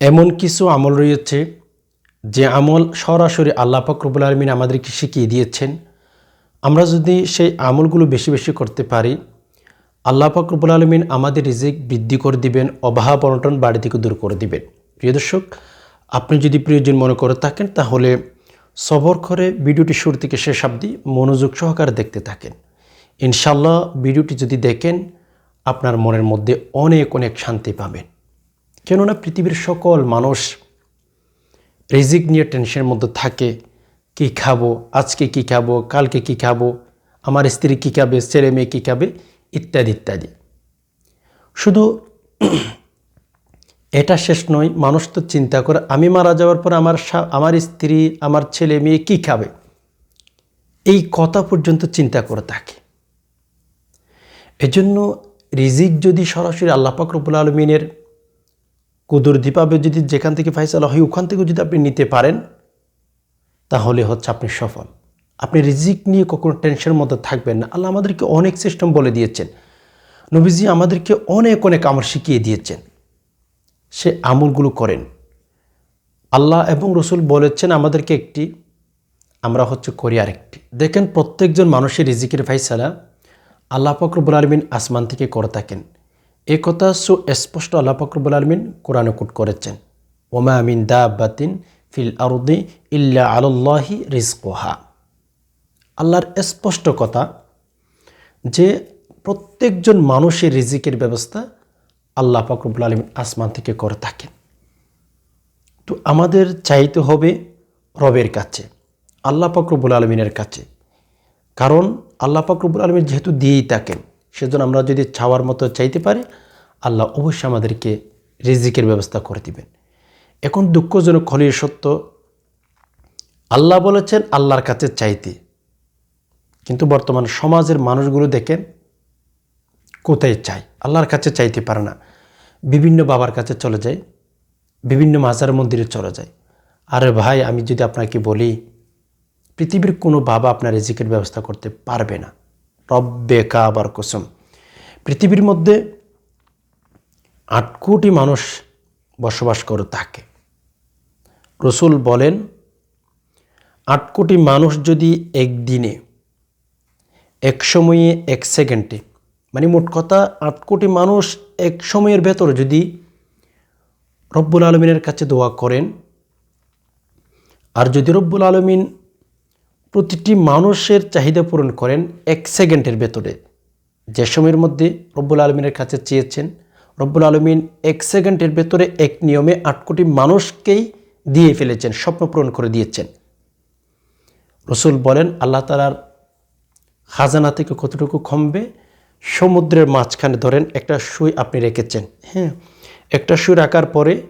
এমন কিছু আমল রয়েছে যে আমল সরাসরি আল্লাহ ফকরবুল আলমিন আমাদেরকে শিখিয়ে দিয়েছেন। আমরা যদি সেই আমলগুলো বেশি বেশি করতে পারি, আল্লাহ ফকরবুল আলমিন আমাদের রিজিক বৃদ্ধি করে দিবেন, অভাব অনটন বাড়ি থেকে দূর করে দিবেন। প্রিয় দর্শক, আপনি যদি প্রয়োজন মনে করে থাকেন, তাহলে সবর করে ভিডিওটি শুরু থেকে শেষ অবধি মনোযোগ সহকারে দেখতে থাকেন। ইনশাল্লাহ ভিডিওটি যদি দেখেন, আপনার মনের মধ্যে অনেক অনেক শান্তি পাবেন। কেননা পৃথিবীর সকল মানুষ রিজিক নিয়ে টেনশনের মধ্যে থাকে, কি খাব, আজকে কি খাব, কালকে কি খাব, আমার স্ত্রী কী খাবে, ছেলে মেয়ে কী খাবে, ইত্যাদি ইত্যাদি। শুধু এটা শেষ নয়, মানুষ তো চিন্তা করে, আমি মারা যাওয়ার পর আমার আমার স্ত্রী, আমার ছেলে মেয়ে কী খাবে? এই কথা পর্যন্ত চিন্তা করে থাকে। এজন্য রিজিক যদি সরাসরি আল্লাহ পাক রব্বুল আলমিনের কুদরতিভাবে যদি যেখান থেকে ফাইসালা হয়, ওখান থেকে যদি আপনি নিতে পারেন, তাহলে হচ্ছে আপনি সফল। আপনি রিজিক নিয়ে কখনো টেনশনের মধ্যে থাকবেন না। আল্লাহ আমাদেরকে অনেক সিস্টেম বলে দিয়েছেন। নবীজি আমাদেরকে অনেক অনেক আমল শিখিয়ে দিয়েছেন। সে আমলগুলো করেন। আল্লাহ এবং রসুল বলেছেন আমাদেরকে একটি, আমরা হচ্ছে করি আরেকটি। দেখেন প্রত্যেকজন মানুষের রিজিকের ফাইসালা আল্লাহ ফকরবুল আলমিন আসমান থেকে করে থাকেন। এ কথা সুস্পষ্ট আল্লাহ ফকরবুল আলমিন কোরআনে কুট করেছেন। ওমা আমিন দা বাতিন ফিল আরদি ইল্লা আল্লাহি রিজকোহা। আল্লাহর স্পষ্ট কথা যে প্রত্যেকজন মানুষের রিজিকের ব্যবস্থা আল্লাহ ফকরবুল আলমিন আসমান থেকে করে থাকেন। তো আমাদের চাইতে হবে রবের কাছে, আল্লাহ ফকরবুল আলমিনের কাছে। কারণ আল্লাহ ফকরবুল আলমিন যেহেতু দিয়েই থাকেন সেজন্য আমরা যদি চাওয়ার মতো চাইতে পারি, আল্লাহ অবশ্যই আমাদেরকে রিজিকের ব্যবস্থা করে দিবেন। এখন দুঃখজনক হলির সত্য, আল্লাহ বলেছেন, আল্লাহর কাছে চাইতে। কিন্তু বর্তমান সমাজের মানুষগুলো দেখেন, কোথায় চাই আল্লাহর কাছে চাইতে পারে না। বিভিন্ন বাবার কাছে চলে যায়, বিভিন্ন মাজার মন্দিরে চলে যায়। আরে ভাই, আমি যদি আপনাকে বলি, পৃথিবীর কোনো বাবা আপনার রিজিকের ব্যবস্থা করতে পারবে না। রব্বে কাবার কুসুম। পৃথিবীর মধ্যে আট কোটি মানুষ বসবাস করে থাকে রসুল বলেন, আট কোটি মানুষ যদি একদিনে, এক সময়ে এক সেকেন্ডে মানে মোট কথা আট কোটি মানুষ এক সময়ের ভেতরে যদি রব্বুল আলমিনের কাছে দোয়া করেন, আর যদি রব্বুল আলমিন প্রতিটি মানুষের চাহিদা পূরণ করেন এক সেকেন্ডের ভেতরে। যে সময়ের মধ্যে রব্বুল আলমিনের কাছে চেয়েছেন, রব্বুল আলমিন এক সেকেন্ডের ভেতরে এক নিয়মে আট কোটি মানুষকেই দিয়ে ফেলেছেন, স্বপ্ন পূরণ করে দিয়েছেন। রসুল বলেন, আল্লাহ তালার খাজানা থেকে কতটুকু কমবে? সমুদ্রের মাঝখানে ধরেন একটা সুই আপনি রেখেছেন হ্যাঁ? একটা সুই রাখার পরে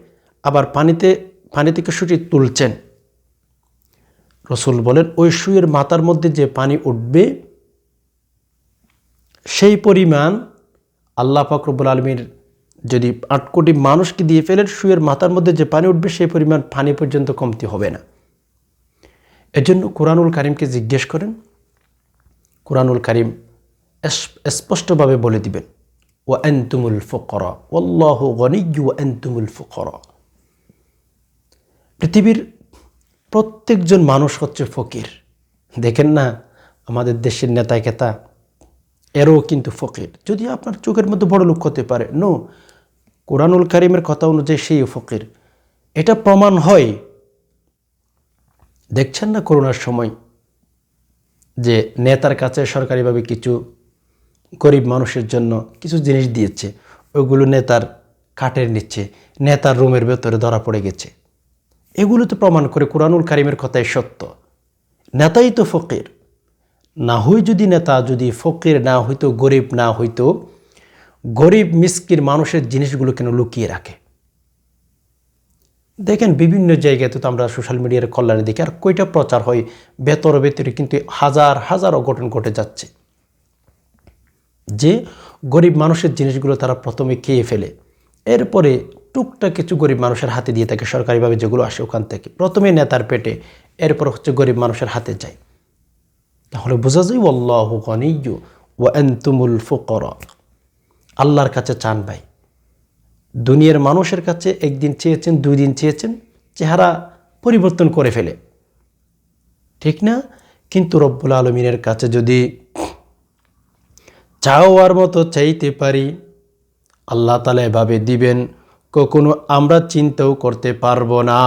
আবার পানিতে, পানি থেকে সুটি তুলছেন। রসুল বলেন, ওই সুইয়ের মাথার মধ্যে যে পানি উঠবে, সেই পরিমাণ আল্লাহ ফাকরবুল আলমীর যদি আট কোটি মানুষকে দিয়ে ফেলেন, সুয়ের মাথার মধ্যে যে পানি উঠবে, সেই পরিমাণ পানি পর্যন্ত কমতি হবে না। এজন্য কোরআনুল কারিমকে জিজ্ঞেস করেন। কোরআনুল কারিম স্পষ্টভাবে বলে দিবেন ও এনতুমুল ফকর ওল্লাহ গনিজু এনতুমুল ফকর। পৃথিবীর প্রত্যেকজন মানুষ হচ্ছে ফকির। দেখেন না, আমাদের দেশের নেতা কেতা এরও কিন্তু ফকির। যদি আপনার চোখের মধ্যে বড় লোক হতে পারে, নো, কোরআনুল কারিমের কথা অনুযায়ী সেই ফকির। এটা প্রমাণ হয়। দেখছেন না করোনার সময় যে নেতার কাছে সরকারিভাবে কিছু গরিব মানুষের জন্য কিছু জিনিস দিয়েছে ওইগুলো নেতার কাটের নিচ্ছে নেতার রুমের ভেতরে ধরা পড়ে গেছে। এগুলো তো প্রমাণ করে কোরআনুল কারিমের কথাই সত্য। নেতাই তো ফকির। না হই যদি নেতা, যদি ফকির না হইতো, গরিব না হইতো, গরিব মিসকির মানুষের জিনিসগুলো কেন লুকিয়ে রাখে? দেখেন, বিভিন্ন জায়গাতে তো আমরা সোশ্যাল মিডিয়ার কল্যাণে দেখি আর কয়টা প্রচার হয় বেতর ভেতরে কিন্তু হাজার হাজার অঘটন ঘটে যাচ্ছে। যে গরিব মানুষের জিনিসগুলো তারা প্রথমে খেয়ে ফেলে। এরপরে টুকটাক কিছু গরিব মানুষের হাতে দিয়ে থাকে সরকারিভাবে যেগুলো আসে ওখান থেকে। প্রথমে নেতার পেটে, এরপর হচ্ছে গরিব মানুষের হাতে যায়। তাহলে বোঝা যায় আল্লাহ গনিয়ু ও এন্তুমুল ফুকর। আল্লাহর কাছে চান ভাই। দুনিয়ার মানুষের কাছে একদিন চেয়েছেন দুই দিন চেয়েছেন, চেহারা পরিবর্তন করে ফেলে। ঠিক না? কিন্তু রব্বুল আলমিনের কাছে যদি চাওয়ার মতো চাইতে পারি, আল্লাহ তালা এভাবে দিবেন কখনো আমরা চিন্তাও করতে পারব না।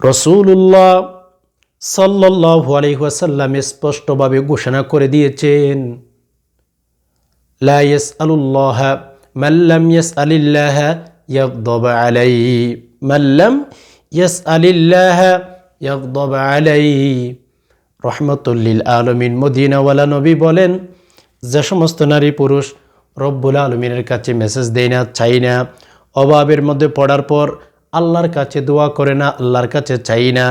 রসুল্লাহ সাল্লু আলহিহাসাল্লাম স্পষ্টভাবে ঘোষণা করে দিয়েছেন লাইস আলুল্লাহ মাল্লাম ইয়াস আলিল্লাহ ইয়াকদব আলাই মাল্লাম ইয়াস আলিল্লাহ ইয়াকদব আলাই। রহমতুল্লিল আলমিন মদিনাওয়ালা নবী বলেন, যে সমস্ত নারী পুরুষ রব্বুল আলমিনের কাছে মেসেজ দেয় না, চাই না। অভাবের মধ্যে পড়ার পর আল্লাহর কাছে দোয়া করে না, আল্লাহর কাছে চাই না।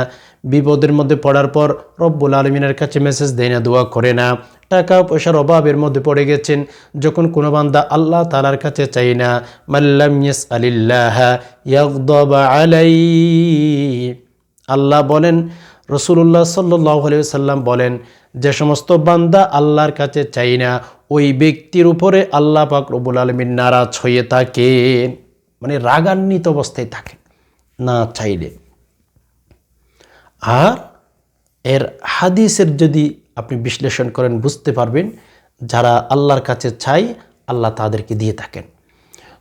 বিপদের মধ্যে পড়ার পর রব্বুল আলমিনের কাছে মেসেজ দেয় না, দোয়া করে না। টাকা পয়সার অভাবের মধ্যে পড়ে গেছেন, যখন কোনো বান্দা আল্লাহ তালার কাছে চাই না মাল্লাম ইয়াস আলিল্লাহ আলাই। আল্লাহ বলেন রসুল্লাহ সাল্লাহ সাল্লাম বলেন, যে সমস্ত বান্দা আল্লাহর কাছে চাই না ওই ব্যক্তির উপরে আল্লাহ পাক রবুল আলমীর নারাজ হয়ে থাকে মানে রাগান্বিত অবস্থায় থাকে না চাইলে। আর এর হাদিসের যদি আপনি বিশ্লেষণ করেন, বুঝতে পারবেন যারা আল্লাহর কাছে চাই আল্লাহ তাদেরকে দিয়ে থাকেন।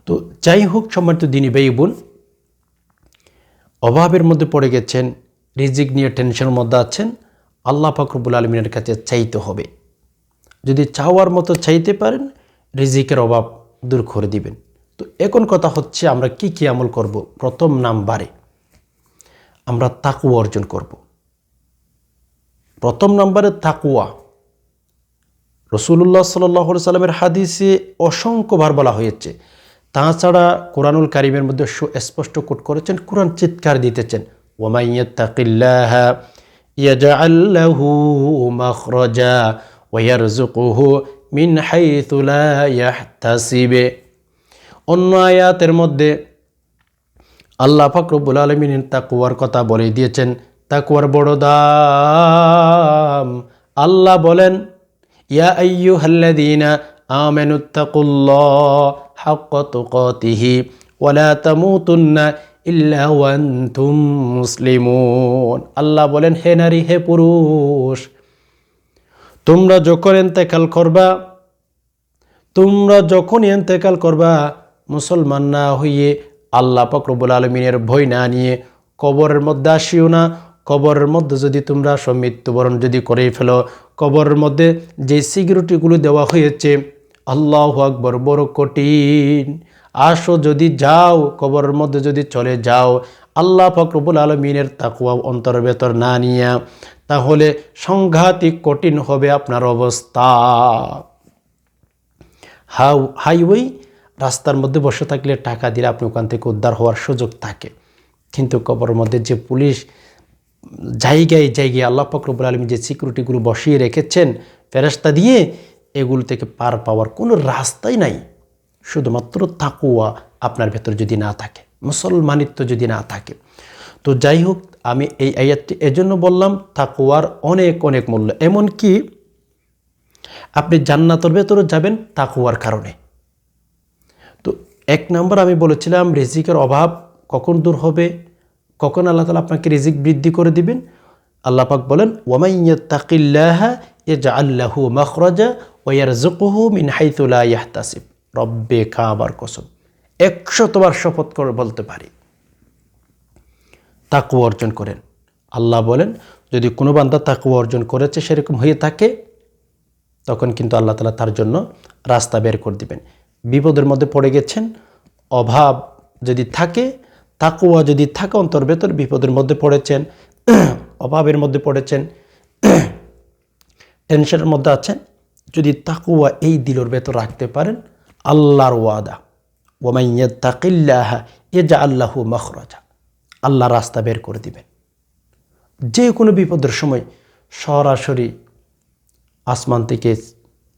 তো যাই হোক, সম্মানিত দিনী ব্যয় বোন, অভাবের মধ্যে পড়ে গেছেন, রিজিক নিয়ে টেনশনের মধ্যে আছেন, আল্লাহ ফাকরবুল আলমিনের কাছে চাইতে হবে। যদি চাওয়ার মতো চাইতে পারেন, রিজিকের অভাব দূর করে দিবেন। তো এখন কথা হচ্ছে আমরা কি কি আমল করব? প্রথম নাম্বারে আমরা তাকুয়া অর্জন করব। প্রথম নাম্বারে তাকুয়া রসুল্লাহ সাল্লাহ সাল্লামের হাদিসে অসংখ্যবার বলা হয়েছে। তাছাড়া কোরআনুল কারিমের মধ্যে স্পষ্ট কোট করেছেন, কোরআন চিৎকার দিতেছেন। ওমাইয়াত্তাকিল্লাহ ইয়াজআল্লাহু মাখরাজা। ওয়ারযুকুহু মিন হাইথু লা ইয়াহতাসিবে অন্য আয়াতের মধ্যে আল্লাহ ফাকরবুল আলমিন তাকুয়ার কথা বলে দিয়েছেন তাকুয়ার বড় দাম। আল্লাহ বলেন, ইয়া আইয়ু হাল্লাদিনা আমানুত্তাকুল্লাহ হাক্ক তুকাতিহি ওয়ালা তামুতুন্না ইল্লা ওয়ান্তুম মুসলিমুন। আল্লাহ বলেন, হে নারী, হে পুরুষ তোমরা যখন এন্তেকাল করবা, তোমরা যখন এন্তেকাল করবা, মুসলমান না হইয়ে আল্লাহ পাকরবুল আলমিনের ভয় না নিয়ে কবরের মধ্যে আসিও না। কবরের মধ্যে যদি তোমরা মৃত্যুবরণ যদি করেই ফেলো, কবরের মধ্যে যে সিকিউরিটিগুলো দেওয়া হয়েছে, আল্লাহ আকবর, বড় কঠিন। আসো যদি যাও, কবরের মধ্যে যদি চলে যাও, আল্লাহ ফকরবুল আলমিনের তাকুয়া অন্তর ভেতর না নিয়ে তাহলে সংঘাতিক কঠিন হবে আপনার অবস্থা। হাউ হাইওয়ে রাস্তার মধ্যে বসে থাকলে টাকা দিলে আপনি ওখান থেকে উদ্ধার হওয়ার সুযোগ থাকে। কিন্তু কবরের মধ্যে যে পুলিশ জায়গায় জায়গায় আল্লাহ ফকরবুল আলমী যে সিকিউরিটিগুলো বসিয়ে রেখেছেন ফেরাস্তা দিয়ে, এগুলো থেকে পার পাওয়ার কোনো রাস্তাই নাই। শুধুমাত্র তাকুয়া আপনার ভেতর যদি না থাকে, মুসলমানিত্ব যদি না থাকে। তো যাই হোক, আমি এই আয়াতটি এজন্য বললাম তাকুয়ার অনেক অনেক মূল্য। এমনকি আপনি জান্নাতর ভেতরে যাবেন তাকুয়ার কারণে। তো এক নম্বর আমি বলেছিলাম, রিজিকের অভাব কখন দূর হবে? কখন আল্লাহ তালা আপনাকে রিজিক বৃদ্ধি করে দিবেন? আল্লাহ পাক বলেন ওয়ামাইয়াত্তাকিল্লাহ ইজা আল্লাহু মখরাজা ওয়ার জুকুহু মিন হাইতুলা ইয়াহতাসিব। রব্বে খাবার কসম। একশতবার শপথ করে বলতে পারি। তাকু অর্জন করেন। আল্লাহ বলেন, যদি কোনো বান্দা তাকু অর্জন করেছে, সেরকম হয়ে থাকে, তখন কিন্তু আল্লাহ তালা তার জন্য রাস্তা বের করে দিবেন। বিপদের মধ্যে পড়ে গেছেন, অভাব যদি থাকে তাকুয়া যদি থাকে, অন্তর ভেতর বিপদের মধ্যে পড়েছেন, অভাবের মধ্যে পড়েছেন টেনশনের মধ্যে আছেন, যদি তাকুয়া এই দিলর ভেতর রাখতে পারেন, আল্লাহর ওয়াদা ওমাইয়া তাকিল্লাহ এ যা আল্লাহু মখরাজা। আল্লাহ রাস্তা বের করে দিবেন। যে কোনো বিপদের সময় সরাসরি আসমান থেকে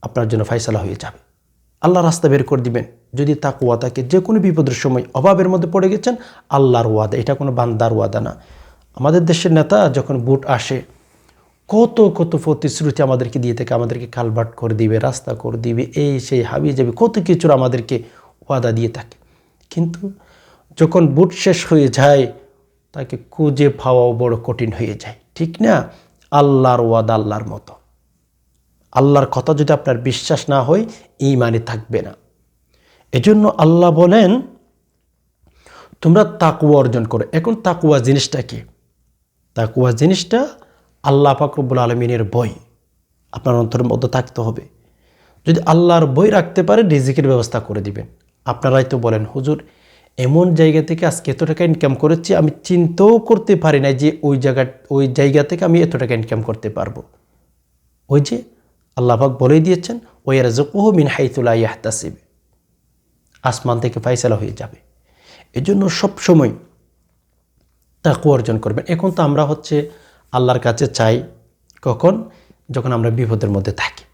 আপনার জন্য ফাইসলা হয়ে যাবে। আল্লাহ রাস্তা বের করে দিবেন। যদি তাকুয়া থাকে, যে কোনো বিপদের সময় অভাবের মধ্যে পড়ে গেছেন, আল্লাহর ওয়াদা। এটা কোনো বান্দার ওয়াদা না। আমাদের দেশের নেতা যখন বুট আসে, কত কত প্রতিশ্রুতি আমাদেরকে দিয়ে থাকে, আমাদেরকে কালভার্ট করে দিবে, রাস্তা করে দিবে, এই, সেই, হাবিয়ে যাবে, কত কিছুর আমাদেরকে ওয়াদা দিয়ে থাকে। কিন্তু যখন বুট শেষ হয়ে যায় তাকে খুঁজে পাওয়াও বড় কঠিন হয়ে যায়। ঠিক না? আল্লাহর ওয়াদ আল্লাহর মতো। আল্লাহর কথা যদি আপনার বিশ্বাস না হয় ইমানে থাকবে না। এজন্য আল্লাহ বলেন, তোমরা তাকুয়া অর্জন করো। এখন তাকুয়া জিনিসটা কি? তাকুয়া জিনিসটা আল্লাহ ফাকরবুল আলমিনের বই। আপনার অন্তরের মধ্যে থাকতে হবে। যদি আল্লাহর বই রাখতে পারে, রিজিকের ব্যবস্থা করে দিবেন। আপনারাই তো বলেন, হুজুর এমন জায়গা থেকে আজকে এত টাকা ইনকাম করেছি, আমি চিন্তাও করতে পারি না যে ওই জায়গা ওই জায়গা থেকে আমি এত টাকা ইনকাম করতে পারব। ওই যে আল্লাহাক বলেই দিয়েছেন ওই আর রাজকুহ মিন হাইতুল্লাহ ইয়াহতাসিব। আসমান থেকে ফাইসলা হয়ে যাবে। এজন্য সবসময় তাকু অর্জন করবেন। এখন তো আমরা হচ্ছে আল্লাহর কাছে চাই কখন? যখন আমরা বিপদের মধ্যে থাকি।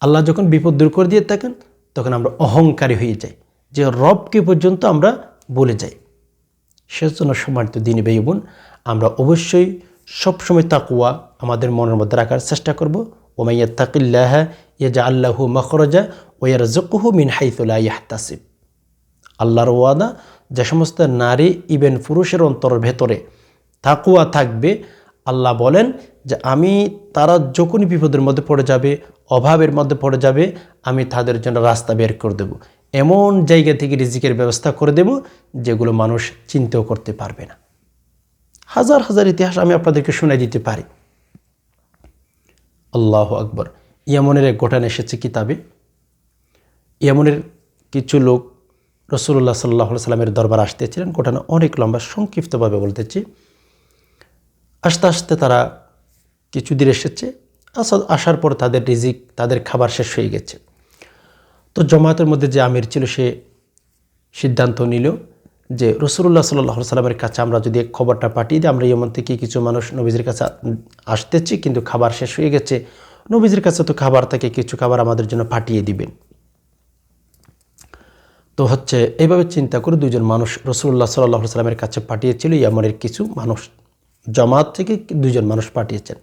আল্লাহ যখন বিপদ দূর করে দিয়ে থাকেন, তখন আমরা অহংকারী হয়ে যাই। যে রবকে পর্যন্ত আমরা বলে যাই। সেজন্য সম্মানিত দিনী ভাই বোন, আমরা অবশ্যই সবসময় তাকুয়া আমাদের মনের মধ্যে রাখার চেষ্টা করব। ওমাইয়া তাকিল্লাহ ইয়াজা আল্লাহু মখরজা ওয়ার জকুহু মিন হাইতুল্লাহ ইয়াহতাসিব। আল্লাহর ওয়াদা, যে সমস্ত নারী ইভেন পুরুষের অন্তরের ভেতরে তাকুয়া থাকবে, আল্লাহ বলেন যে আমি তারা যখনই বিপদের মধ্যে পড়ে যাবে, অভাবের মধ্যে পড়ে যাবে, আমি তাদের জন্য রাস্তা বের করে দেব। এমন জায়গা থেকে রিজিকের ব্যবস্থা করে দেব যেগুলো মানুষ চিন্তাও করতে পারবে না। হাজার হাজার ইতিহাস আমি আপনাদেরকে শুনে দিতে পারি। আল্লাহ আকবর। ইয়ামনের এক ঘটনা এসেছে কিতাবে। ইয়ামনের কিছু লোক রসুল্লাহ সাল্লাহ সাল্লামের দরবার আসতেছিলেন। ঘটনা অনেক লম্বা, সংক্ষিপ্তভাবে বলতেছি। আস্তে আস্তে তারা কিছু কিছুদিন এসেছে। আসার পর তাদের রিজিক, তাদের খাবার শেষ হয়ে গেছে। তো জমায়েতের মধ্যে যে আমির ছিল, সে সিদ্ধান্ত নিল যে রসুল্লাহ সাল্লাহ সাল্লামের কাছে আমরা যদি খবরটা পাঠিয়ে দিই, আমরা এমন থেকে কিছু মানুষ নবীজির কাছে আসতেছি, কিন্তু খাবার শেষ হয়ে গেছে। নবীজির কাছে তো খাবার থাকে কিছু খাবার আমাদের জন্য পাঠিয়ে দিবেন। তো হচ্ছে এইভাবে চিন্তা করে দুজন মানুষ রসুল্লাহ সাল্লাহ সাল্লামের কাছে পাঠিয়েছিল, ইয়ামনের কিছু মানুষ জমাত থেকে দুজন মানুষ পাঠিয়েছেন।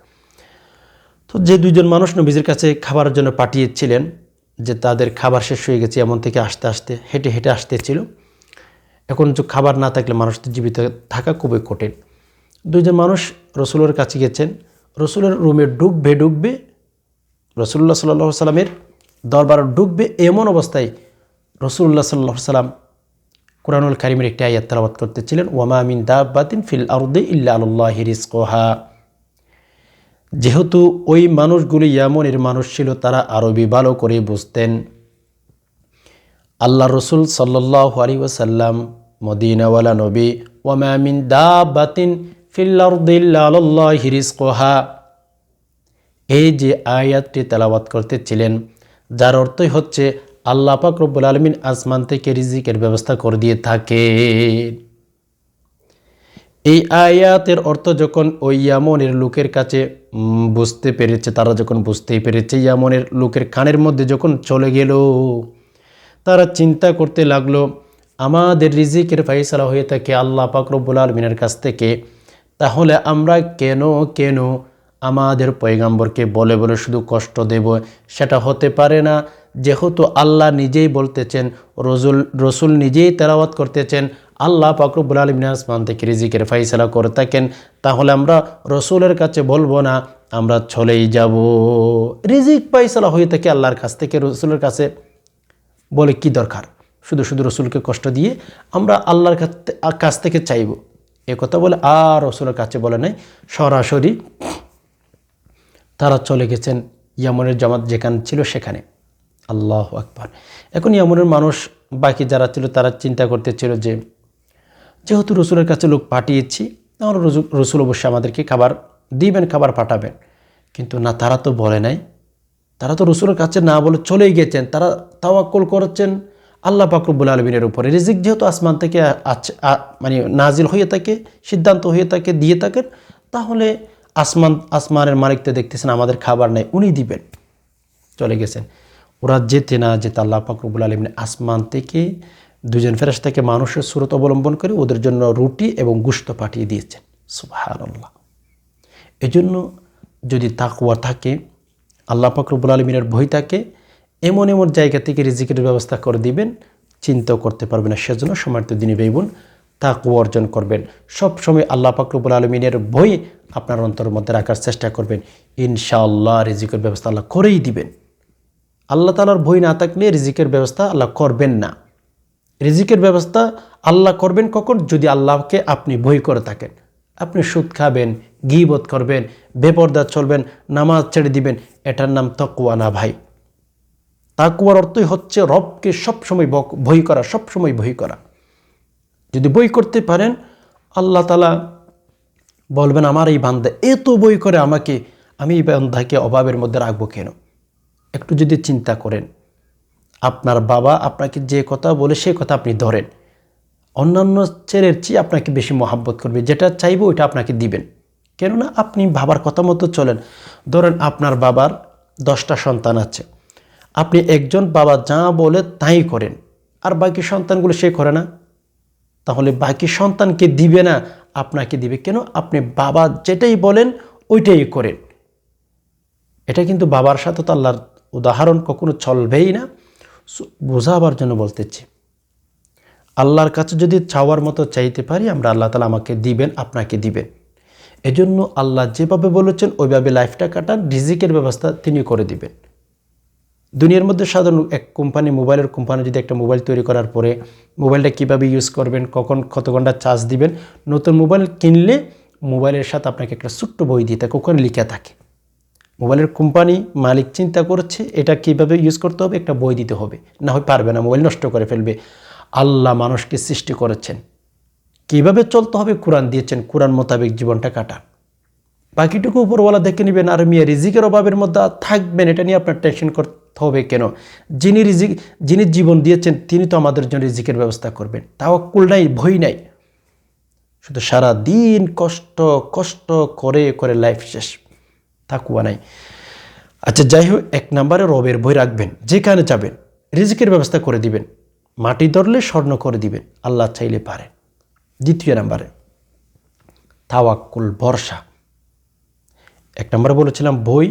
তো যে দুজন মানুষ নবীজির কাছে খাবারের জন্য পাঠিয়েছিলেন যে তাদের খাবার শেষ হয়ে গেছে, এমন থেকে আসতে আসতে, হেঁটে হেঁটে আসতেছিল। এখন যে খাবার না থাকলে মানুষদের জীবিত থাকা খুবই কঠিন। দুজন মানুষ রসুলের কাছে গেছেন। রসুলের রুমে ডুববে ডুববে, রসুল্লাহ সাল্লাহ সাল্লামের দরবার ডুববে এমন অবস্থায় রসুল্লাহ সাল্লাহ সাল্লাম কোরআনুল কারিমের একটি আয়াত তালাবাত করতেছিলেন ওয়ামা মিন দাবাতিন ফিল আরদে ইল্লা আল্লাহ রিসকোহা যেহেতু ওই মানুষগুলি ইয়ামনের মানুষ ছিল, তারা আরবি ভালো করে বুঝতেন। আল্লাহ রসুল সাল্লাহ আলী ওসাল্লাম মদিনাওয়ালা নবী, ওয়ামা মিন দাবাতিন ফিল আরদে ইল্লা আল্লাহ রিসকোহা এই যে আয়াতটি তেলাবাত করতেছিলেন, যার অর্থই হচ্ছে, আল্লাহ পাক রব্বুল আলমিন আসমান থেকে রিজিকের ব্যবস্থা করে দিয়ে থাকে এই আয়াতের অর্থ যখন ওই ইয়ামনের লোকের কাছে বুঝতে পেরেছে, তারা যখন বুঝতেই পেরেছে ইয়ামনের লোকের কানের মধ্যে যখন চলে গেল, তারা চিন্তা করতে লাগল, আমাদের রিজিকের ফাইসালা হয়ে থাকে আল্লাহ পাকরবুল আলমিনের কাছ থেকে, তাহলে আমরা কেন কেন আমাদের পয়গাম্বরকে বলে বলে শুধু কষ্ট দেব? সেটা হতে পারে না। যেহেতু আল্লাহ নিজেই বলতেছেন রসুল রসুল নিজেই তেলাওয়াত করতেছেন, আল্লাহ পাকরবুল আলমিন আসমান থেকে রিজিকের ফাইসলা করে থাকেন, তাহলে আমরা রসুলের কাছে বলব না, আমরা চলেই যাব। রিজিক ফাইসলা হয়ে থাকে আল্লাহর কাছ থেকে, রসুলের কাছে বলে কি দরকার? শুধু শুধু রসুলকে কষ্ট দিয়ে আমরা আল্লাহর কাছ থেকে চাইব। এ কথা বলে আর রসুলের কাছে বলে নাই, সরাসরি তারা চলে গেছেন, ইয়ামনের জামাত যেখানে ছিল সেখানে। আল্লাহ আকবর। এখন ইয়ামনের মানুষ, বাকি যারা ছিল তারা চিন্তা করতেছিল যে, যেহেতু রসুলের কাছে লোক পাঠিয়েছি আমরা রসুল অবশ্যই আমাদেরকে খাবার দিবেন, খাবার পাঠাবেন। কিন্তু না, তারা তো বলে নাই। তারা তো রসুলের কাছে না বলে চলেই গেছেন। তারা তাওয়াক্কল করেছেন আল্লাহ পাকরবুল আলমিনের উপরে। রিজিক যেহেতু আসমান থেকে মানে নাজিল হয়ে থাকে, সিদ্ধান্ত হয়ে থাকে, দিয়ে থাকেন, তাহলে আসমান, আসমানের মালিকতে দেখতেছেন আমাদের খাবার নেই, উনি দিবেন। চলে গেছেন। ওরা যেতে না যেতে আল্লাহ পাকরবুল আলমিন আসমান থেকে দুজন ফেরেস্তাকে মানুষের সুরত অবলম্বন করে ওদের জন্য রুটি এবং গুস্ত পাঠিয়ে দিয়েছেন। সুবাহ আল্লাহ এজন্য যদি তাকুয়া থাকে, আল্লাহ পাকরবুল আলমিনের ভয় থাকে, এমন এমন জায়গা থেকে রিজিকের ব্যবস্থা করে দিবেন, চিন্তাও করতে পারবে না। সেজন্য সমর্থ দিনী বেগুন তাকু অর্জন করবেন। সবসময় আল্লাহ পাকরবুল আলমিনের বই আপনার অন্তর মধ্যে রাখার চেষ্টা করবেন। ইনশাআল্লাহ রিজিকের ব্যবস্থা আল্লাহ করেই দিবেন। আল্লাহ তালার বই না থাকলে রিজিকের ব্যবস্থা আল্লাহ করবেন না। রিজিকের ব্যবস্থা আল্লাহ করবেন কখন? যদি আল্লাহকে আপনি বই করে থাকেন। আপনি সুদ খাবেন, গিবত করবেন, বেপর্দা চলবেন, নামাজ ছেড়ে দিবেন, এটার নাম তকুয়া না ভাই। তাকুয়ার অর্থই হচ্ছে রবকে সবসময় ভয় করা, সবসময় ভয় করা। যদি বই করতে পারেন, আল্লাহ তালা বলবেন, আমার এই বান্দা এত বই করে আমাকে, আমি এই বান্ধাকে অভাবের মধ্যে রাখব কেন? একটু যদি চিন্তা করেন, আপনার বাবা আপনাকে যে কথা বলে সে কথা আপনি ধরেন, অন্যান্য ছেলের চেয়ে আপনাকে বেশি মহাব্বত করবে, যেটা চাইব ওইটা আপনাকে দিবেন। কেননা আপনি বাবার কথা মতো চলেন। ধরেন আপনার বাবার দশটা সন্তান আছে, আপনি একজন বাবা যা বলে তাই করেন, আর বাকি সন্তানগুলো সে করে না। তাহলে বাকি সন্তানকে দিবে না, আপনাকে দিবে। কেন? আপনি বাবা যেটাই বলেন ওইটাই করেন। এটা কিন্তু বাবার সাথে তো আল্লাহর উদাহরণ কখনো চলবেই না। বোঝাবার জন্য বলতেছি, আল্লাহর কাছে যদি চাওয়ার মতো চাইতে পারি, আমরা আল্লাহ তালা আমাকে দিবেন, আপনাকে দিবেন। এজন্য আল্লাহ যেভাবে বলেছেন, ওইভাবে লাইফটা কাটান, রিজিকের ব্যবস্থা তিনি করে দিবেন। দুনিয়ার মধ্যে সাধারণ এক কোম্পানি, মোবাইলের কোম্পানি যদি একটা মোবাইল তৈরি করার পরে মোবাইলটা কীভাবে ইউজ করবেন, কখন কত ঘণ্টা চার্জ দিবেন, নতুন মোবাইল কিনলে মোবাইলের সাথে আপনাকে একটা ছোট্ট বই দিয়ে থাকে, ওখানে লিখে থাকে। মোবাইলের কোম্পানি মালিক চিন্তা করছে এটা কীভাবে ইউজ করতে হবে, একটা বই দিতে হবে। না হয় পারবে না, মোবাইল নষ্ট করে ফেলবে। আল্লাহ মানুষকে সৃষ্টি করেছেন। কীভাবে চলতে হবে? কোরআন দিয়েছেন, কোরআন মোতাবেক জীবনটা কাটা। বাকিটুকু উপরওয়ালা দেখে নেবেন, আর মিয়া রিজিকের অভাবের মধ্যে থাকবেন, এটা নিয়ে আপনার টেনশন করতে হবে কেন? যিনি রিজিক যিনি জীবন দিয়েছেন, তিনি তো আমাদের জন্য রিজিকের ব্যবস্থা করবেন। তাওয়াক্কুল নাই, ভয় নাই। শুধু সারা দিন কষ্ট কষ্ট করে করে লাইফ শেষ। তাকুয়া নাই আচ্ছা যাই হোক এক নম্বরে রবের বই রাখবেন। যেখানে যাবেন, রিজিকের ব্যবস্থা করে দিবেন। মাটি ধরলে স্বর্ণ করে দিবেন। আল্লাহ চাইলে পারে। দ্বিতীয় নম্বরে, তাওয়াক্কুল বর্ষা। এক নম্বরে বলেছিলাম বই,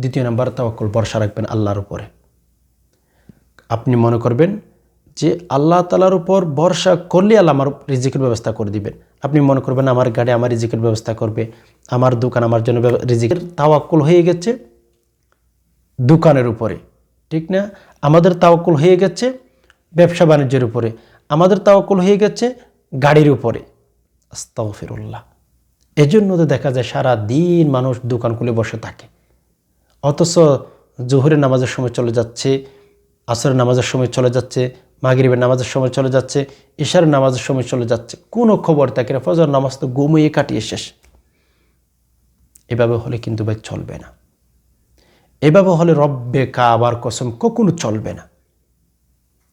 দ্বিতীয় নম্বর তাওয়াক্কুল বর্ষা রাখবেন আল্লাহর উপরে। আপনি মনে করবেন যে আল্লাহ তালার উপর ভরসা করলে আল্লাহ আমার রিজিকের ব্যবস্থা করে দিবেন। আপনি মনে করবেন আমার গাড়ি আমার রিজিকের ব্যবস্থা করবে, আমার দোকান আমার জন্য রিজিকের তাওয়াক্কুল হয়ে গেছে দোকানের উপরে, ঠিক না? আমাদের তাওয়াক্কুল হয়ে গেছে ব্যবসা বাণিজ্যের উপরে, আমাদের তাওয়াক্কুল হয়ে গেছে গাড়ির উপরে। আস্তাগফিরুল্লাহ। এজন্য তো দেখা যায় সারা দিন মানুষ দোকান খুলে বসে থাকে। অথচ জোহরের নামাজের সময় চলে যাচ্ছে, আসরের নামাজের সময় চলে যাচ্ছে মাগরিবের নামাজের সময় চলে যাচ্ছে ঈশারের নামাজের সময় চলে যাচ্ছে। কোনো খবর থাকে না, ফজর নামাজ তো ঘুমিয়ে কাটিয়ে শেষ। এভাবে হলে কিন্তু ভাই চলবে না। এভাবে হলে রব্বে কাবার কসম কখনো চলবে না।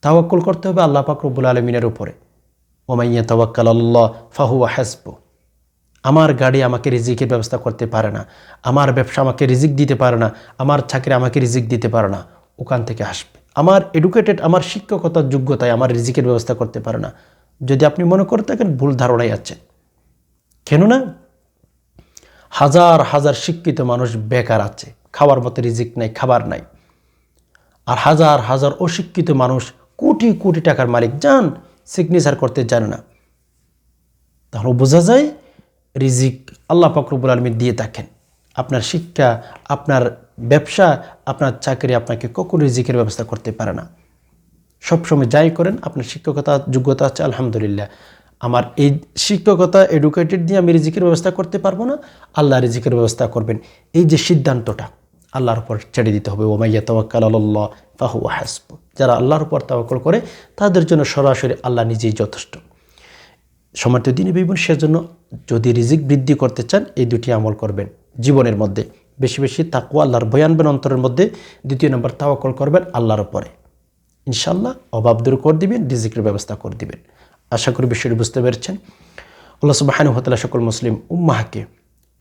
তাওয়াক্কুল করতে হবে আল্লাহ রব্বুল আলমিনের উপরে। ওমাইয়া তাওয়াক্কাল আল্লাহ ফাহুয়া হাসবু। আমার গাড়ি আমাকে রিজিকের ব্যবস্থা করতে পারে না। আমার ব্যবসা আমাকে রিজিক দিতে পারে না। আমার চাকরি আমাকে রিজিক দিতে পারে না। ওখান থেকে আসবে। আমার এডুকেটেড আমার শিক্ষকতার যোগ্যতায় আমার রিজিকের ব্যবস্থা করতে পারে না। যদি আপনি মনে করে থাকেন, ভুল ধারণায় আছেন কেননা, হাজার হাজার শিক্ষিত মানুষ বেকার আছে। খাওয়ার মতো রিজিক নাই, খাবার নাই। আর হাজার হাজার অশিক্ষিত মানুষ কোটি কোটি টাকার মালিক, যান সিগনেচার করতে জানে না। তাহলে বোঝা যায়, রিজিক আল্লাহ ফকরবুল আলমী দিয়ে থাকেন। আপনার শিক্ষা, আপনার ব্যবসা, আপনার চাকরি আপনাকে কখন রিজিকের ব্যবস্থা করতে পারে না। সবসময় যাই করেন, আপনার শিক্ষকতা যোগ্যতা আছে, আলহামদুলিল্লাহ। আমার এই শিক্ষকতা এডুকেটেড দিয়ে আমি রিজিকের ব্যবস্থা করতে পারব না, আল্লাহ রিজিকের ব্যবস্থা করবেন। এই যে সিদ্ধান্তটা, আল্লাহর উপর ছেড়ে দিতে হবে। ওমাইয়া তওয়াক্কাল আল্লাহ ফাহু হাসব। যারা আল্লাহর উপর তাওয়াক্কল করে, তাদের জন্য সরাসরি আল্লাহ নিজেই যথেষ্ট। সমার্থ দিনে বিবন সেজন্য যদি রিজিক বৃদ্ধি করতে চান, এই দুটি আমল করবেন জীবনের মধ্যে। বেশি বেশি তাকুয়া আল্লাহর ভয় আনবেন অন্তরের মধ্যে দ্বিতীয় নম্বর তাওয়াকল করবেন আল্লাহর উপরে। ইনশাল্লাহ অভাব দূর করে দিবেন, রিজিকের ব্যবস্থা করে দিবেন। আশা করি বিষয়টি বুঝতে পেরেছেন। আল্লাহ সুবাহানুহতাল্লাহ সকল মুসলিম উম্মাহকে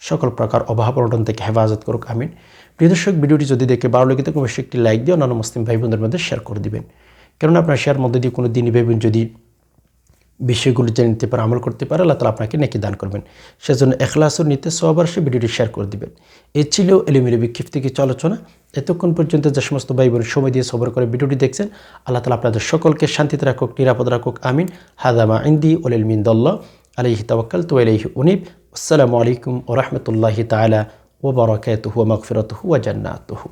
সকল প্রকার অভাব অনটন থেকে হেফাজত করুক, আমিন। প্রিয় দর্শক, ভিডিওটি যদি দেখে ভালো লেগে থাকে, অবশ্যই একটি লাইক দিয়ে অন্যান্য মুসলিম ভাই বোনদের মধ্যে শেয়ার করে দিবেন। কেননা আপনার শেয়ার মধ্যে দিয়ে কোনো দিনই ভাইবেন যদি বিষয়গুলো জেনে নিতে পারে, আমল করতে পারে, আল্লাহ তালা আপনাকে নাকি দান করবেন। সেজন্য এখলাসুর নিতে সবার সে ভিডিওটি শেয়ার করে দিবেন। এ ছিল এলিমিলি বিক্ষিপ্ত কিছু আলোচনা। এতক্ষণ পর্যন্ত যে সমস্ত ভাই বোন সময় দিয়ে সবর করে ভিডিওটি দেখছেন, আল্লাহ তালা আপনাদের সকলকে শান্তিতে রাখুক, নিরাপদ রাখুক, আমিন। হাদামা ইন্দি ওলেল মিন্দল্লা আলহি তাওয়াক্কাল তো আলহি উনিব। আসসালামু আলাইকুম ওরহমতুল্লাহি তালা ওবরাকাতুহু ওয়া মাগফিরাতুহু ওয়া জান্নাতুহু।